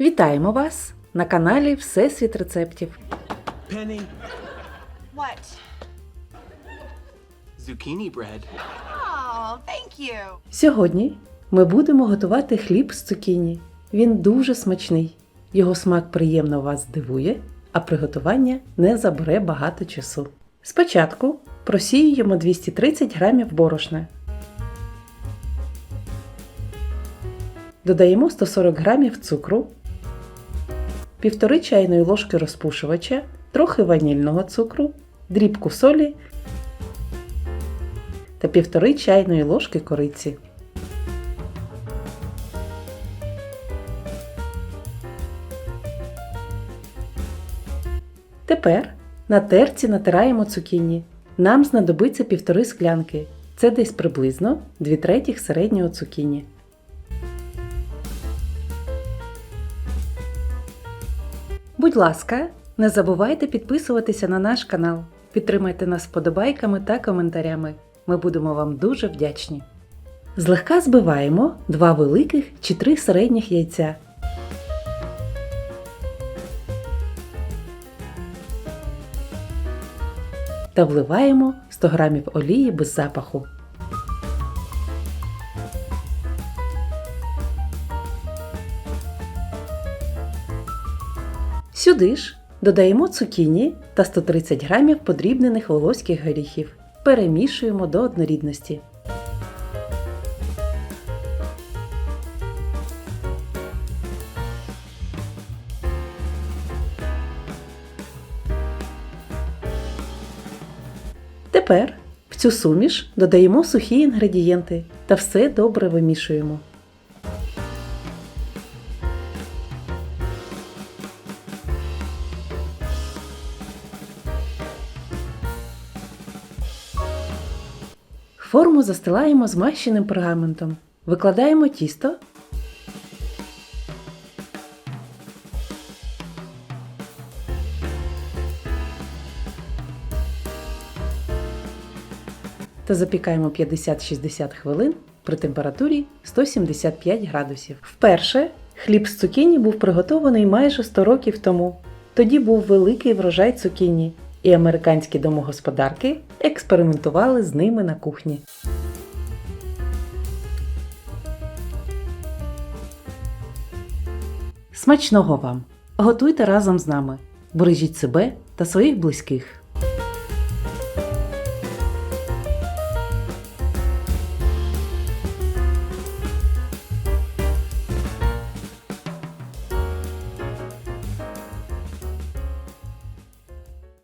Вітаємо вас на каналі Всесвіт рецептів. Penny, What? zucchini bread. Oh, thank you. Сьогодні ми будемо готувати хліб з цукіні. Він дуже смачний. Його смак приємно вас здивує, а приготування не забере багато часу. Спочатку просіюємо 230 грамів борошна. Додаємо 140 грамів цукру, півтори чайної ложки розпушувача, трохи ванільного цукру, дрібку солі та півтори чайної ложки кориці. Тепер на терці натираємо цукіні. Нам знадобиться півтори склянки. Це десь приблизно 2 третіх середнього цукіні. Будь ласка, не забувайте підписуватися на наш канал. Підтримайте нас вподобайками та коментарями. Ми будемо вам дуже вдячні. Злегка збиваємо 2 великих чи 3 середніх яйця. Та вливаємо 100 г олії без запаху. Сюди ж додаємо цукіні та 130 г подрібнених волоських горіхів. Перемішуємо до однорідності. Тепер в цю суміш додаємо сухі інгредієнти та все добре вимішуємо. Форму застилаємо змащеним пергаментом. Викладаємо тісто. Та запікаємо 50-60 хвилин при температурі 175 градусів. Вперше хліб з цукіні був приготований майже 100 років тому. Тоді був великий врожай цукіні, і американські домогосподарки експериментували з ними на кухні. Смачного вам! Готуйте разом з нами. Бережіть себе та своїх близьких.